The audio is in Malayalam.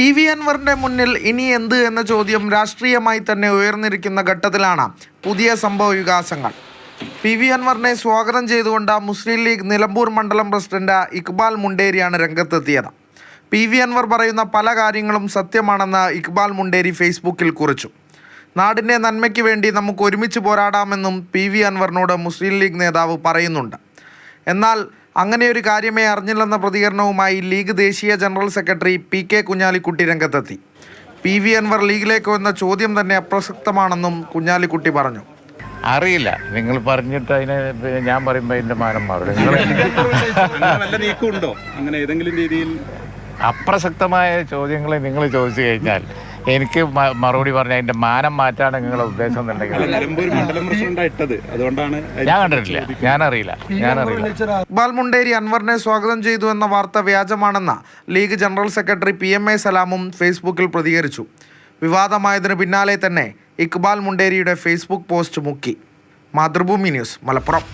പി വി അൻവറിന്റെ മുന്നിൽ ഇനി എന്ത് എന്ന ചോദ്യം രാഷ്ട്രീയമായി തന്നെ ഉയർന്നിരിക്കുന്ന ഘട്ടത്തിലാണ് പുതിയ സംഭവ വികാസങ്ങൾ. പി വി അൻവറിനെ സ്വാഗതം ചെയ്തുകൊണ്ട് മുസ്ലിം ലീഗ് നിലമ്പൂർ മണ്ഡലം പ്രസിഡന്റ് ഇക്ബാൽ മുണ്ടേരിയാണ് രംഗത്തെത്തിയത്. പി വി അൻവർ പറയുന്ന പല കാര്യങ്ങളും സത്യമാണെന്ന് ഇക്ബാൽ മുണ്ടേരി ഫേസ്ബുക്കിൽ കുറിച്ചു. നാടിന്റെ നന്മയ്ക്ക് വേണ്ടി നമുക്ക് ഒരുമിച്ച് പോരാടാമെന്നും പി വി അൻവറിനോട് മുസ്ലിം ലീഗ് നേതാവ് പറയുന്നുണ്ട്. എന്നാൽ അങ്ങനെ ഒരു കാര്യമേ അറിഞ്ഞില്ലെന്ന പ്രതികരണവുമായി ലീഗ് ദേശീയ general secretary P K Kunhalikutty രംഗത്തെത്തി. പി വി അൻവർ ലീഗിലേക്കോ എന്ന ചോദ്യം തന്നെ അപ്രസക്തമാണെന്നും കുഞ്ഞാലിക്കുട്ടി പറഞ്ഞു. അറിയില്ല. നിങ്ങൾ പറഞ്ഞിട്ട് അതിനെ ഞാൻ പറയുമ്പോൾ അതിന്റെ മാനം മാറും. നിങ്ങൾ അങ്ങനെ വല്ല അങ്ങനെ ഏതെങ്കിലും രീതിയിൽ അപ്രസക്തമായ ചോദ്യങ്ങളെ നിങ്ങൾ ചോദിച്ചു കഴിഞ്ഞാൽ എനിക്ക് മറുപടി പറഞ്ഞാൽ അതിന്റെ മാനം മാറ്റാണ് നിങ്ങളുടെ ഉദ്ദേശം എന്നുണ്ടെങ്കിൽ. നിലമ്പൂർ മണ്ഡലം പ്രസിഡന്റ് ഇട്ടത്. അതുകൊണ്ടാണ് ഞാൻ കണ്ടിട്ടില്ല. ഞാനറിയില്ല. ഞാനറിയില്ല. ഇക്ബാൽ മുണ്ടേരി അൻവറിനെ സ്വാഗതം ചെയ്തു എന്ന വാർത്ത വ്യാജമാണെന്ന league general secretary P M A സലാമും ഫേസ്ബുക്കിൽ പ്രതികരിച്ചു. വിവാദമായതിനു പിന്നാലെ തന്നെ ഇക്ബാൽ മുണ്ടേരിയുടെ ഫേസ്ബുക്ക് പോസ്റ്റ് മുക്കി. മാതൃഭൂമി ന്യൂസ് മലപ്പുറം.